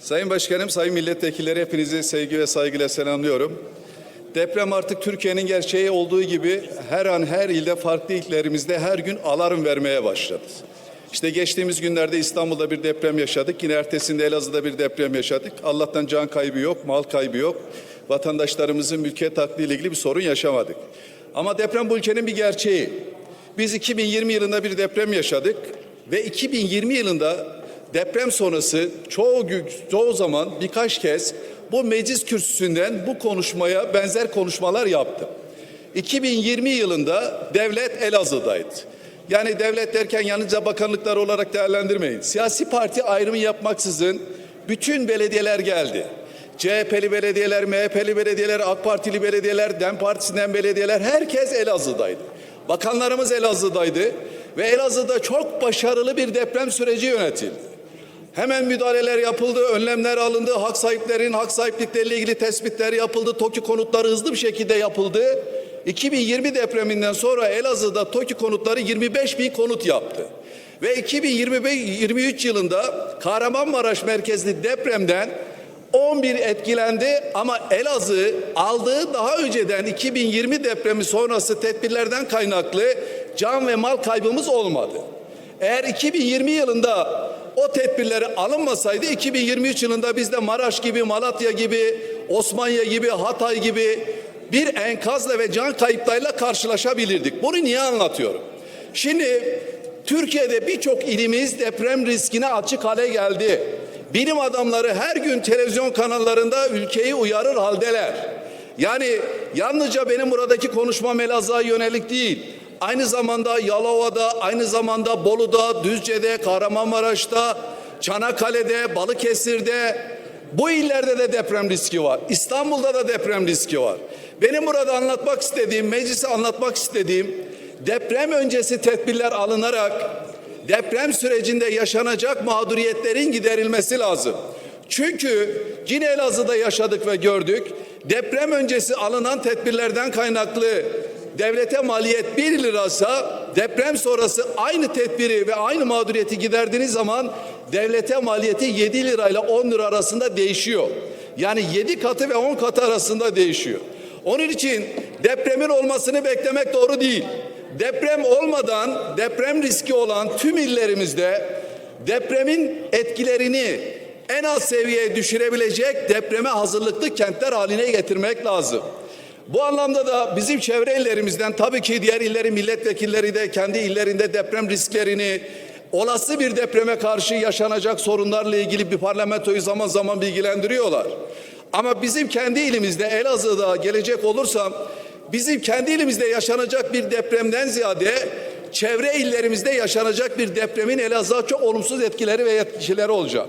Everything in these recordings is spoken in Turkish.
Sayın Başkanım, Sayın Milletvekilleri hepinizi sevgi ve saygıyla selamlıyorum. Deprem artık Türkiye'nin gerçeği olduğu gibi her an her ilde farklı illerimizde her gün alarm vermeye başladı. İşte geçtiğimiz günlerde İstanbul'da bir deprem yaşadık. Yine ertesinde Elazığ'da bir deprem yaşadık. Allah'tan can kaybı yok, mal kaybı yok. Vatandaşlarımızın mülkiyet hakkı ilgili bir sorun yaşamadık. Ama deprem bu ülkenin bir gerçeği. Biz 2020 yılında bir deprem yaşadık ve 2020 yılında deprem sonrası çoğu çoğu zaman birkaç kez bu meclis kürsüsünden bu konuşmaya benzer konuşmalar yaptım. 2020 yılında devlet Elazığ'daydı. Yani devlet derken yalnızca bakanlıklar olarak değerlendirmeyin. Siyasi parti ayrımı yapmaksızın bütün belediyeler geldi. CHP'li belediyeler, MHP'li belediyeler, AK Partili belediyeler, DEM Partisi'nden belediyeler herkes Elazığ'daydı. Bakanlarımız Elazığ'daydı ve Elazığ'da çok başarılı bir deprem süreci yönetildi. Hemen müdahaleler yapıldı, önlemler alındı, hak sahiplerin hak sahiplikleriyle ilgili tespitler yapıldı, TOKİ konutları hızlı bir şekilde yapıldı. 2020 depreminden sonra Elazığ'da TOKİ konutları 25 bin konut yaptı. Ve 2023 yılında Kahramanmaraş merkezli depremden 11 etkilendi ama Elazığ aldığı daha önceden 2020 depremi sonrası tedbirlerden kaynaklı can ve mal kaybımız olmadı. Eğer 2020 yılında o tedbirleri alınmasaydı 2023 yılında biz de Maraş gibi, Malatya gibi, Osmaniye gibi, Hatay gibi bir enkazla ve can kayıplarıyla karşılaşabilirdik. Bunu niye anlatıyorum? Şimdi Türkiye'de birçok ilimiz deprem riskine açık hale geldi. Bilim adamları her gün televizyon kanallarında ülkeyi uyarır haldeler. Yani yalnızca benim buradaki konuşmam Elazığ'a yönelik değil. Aynı zamanda Yalova'da, aynı zamanda Bolu'da, Düzce'de, Kahramanmaraş'ta, Çanakkale'de, Balıkesir'de bu illerde de deprem riski var. İstanbul'da da deprem riski var. Benim burada anlatmak istediğim, meclise anlatmak istediğim deprem öncesi tedbirler alınarak deprem sürecinde yaşanacak mağduriyetlerin giderilmesi lazım. Çünkü yine Elazığ'da yaşadık ve gördük. Deprem öncesi alınan tedbirlerden kaynaklı devlete maliyet 1 lirasa deprem sonrası aynı tedbiri ve aynı mağduriyeti giderdiğiniz zaman devlete maliyeti 7 lirayla 10 lira arasında değişiyor. Yani 7 katı ve 10 katı arasında değişiyor. Onun için depremin olmasını beklemek doğru değil. Deprem olmadan deprem riski olan tüm illerimizde depremin etkilerini en az seviyeye düşürebilecek depreme hazırlıklı kentler haline getirmek lazım. Bu anlamda da bizim çevre illerimizden tabii ki diğer illerin milletvekilleri de kendi illerinde deprem risklerini olası bir depreme karşı yaşanacak sorunlarla ilgili bir parlamentoyu zaman zaman bilgilendiriyorlar. Ama bizim kendi ilimizde Elazığ'da gelecek olursam bizim kendi ilimizde yaşanacak bir depremden ziyade çevre illerimizde yaşanacak bir depremin Elazığ'a çok olumsuz etkileri ve etkileri olacak.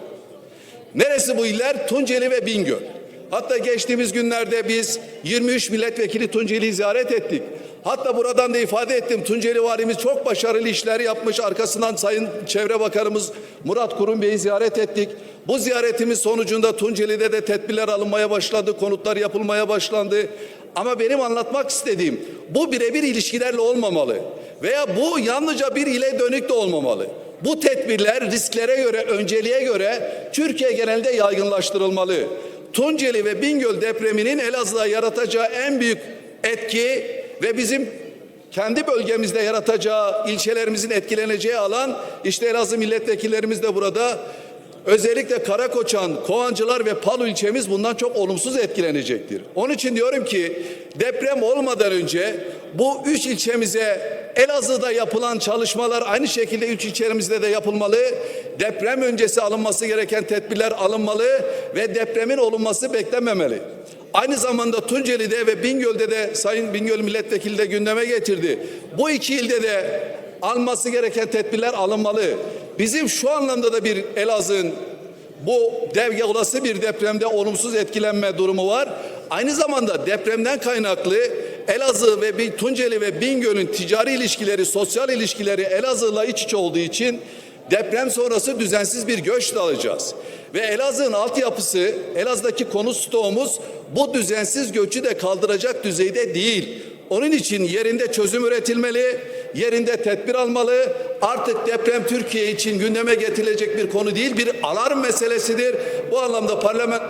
Neresi bu iller? Tunceli ve Bingöl. Hatta geçtiğimiz günlerde biz 23 milletvekili Tunceli'yi ziyaret ettik. Hatta buradan da ifade ettim. Tunceli valimiz çok başarılı işler yapmış. Arkasından Sayın Çevre Bakanımız Murat Kurum Bey'i ziyaret ettik. Bu ziyaretimiz sonucunda Tunceli'de de tedbirler alınmaya başladı. Konutlar yapılmaya başlandı. Ama benim anlatmak istediğim bu birebir ilişkilerle olmamalı. Veya bu yalnızca bir ile dönük de olmamalı. Bu tedbirler risklere göre, önceliğe göre Türkiye genelinde yaygınlaştırılmalı. Tunceli ve Bingöl depreminin Elazığ'a yaratacağı en büyük etki ve bizim kendi bölgemizde yaratacağı, ilçelerimizin etkileneceği alan işte Elazığ milletvekillerimiz de burada. Özellikle Karakoçan, Kovancılar ve Palu ilçemiz bundan çok olumsuz etkilenecektir. Onun için diyorum ki deprem olmadan önce bu üç ilçemize Elazığ'da yapılan çalışmalar aynı şekilde üç ilçemizde de yapılmalı. Deprem öncesi alınması gereken tedbirler alınmalı ve depremin olunması beklenmemeli. Aynı zamanda Tunceli'de ve Bingöl'de de Sayın Bingöl Milletvekili de gündeme getirdi. Bu iki ilde de alması gereken tedbirler alınmalı. Bizim şu anlamda da bir Elazığ'ın bu dev olası bir depremde olumsuz etkilenme durumu var. Aynı zamanda depremden kaynaklı Elazığ ve Tunceli ve Bingöl'ün ticari ilişkileri, sosyal ilişkileri Elazığ'la iç içe olduğu için deprem sonrası düzensiz bir göç de alacağız. Ve Elazığ'ın altyapısı, Elazığ'daki konut stoğumuz bu düzensiz göçü de kaldıracak düzeyde değil. Onun için yerinde çözüm üretilmeli, yerinde tedbir almalı. Artık deprem Türkiye için gündeme getirilecek bir konu değil, bir alarm meselesidir. Bu anlamda parlament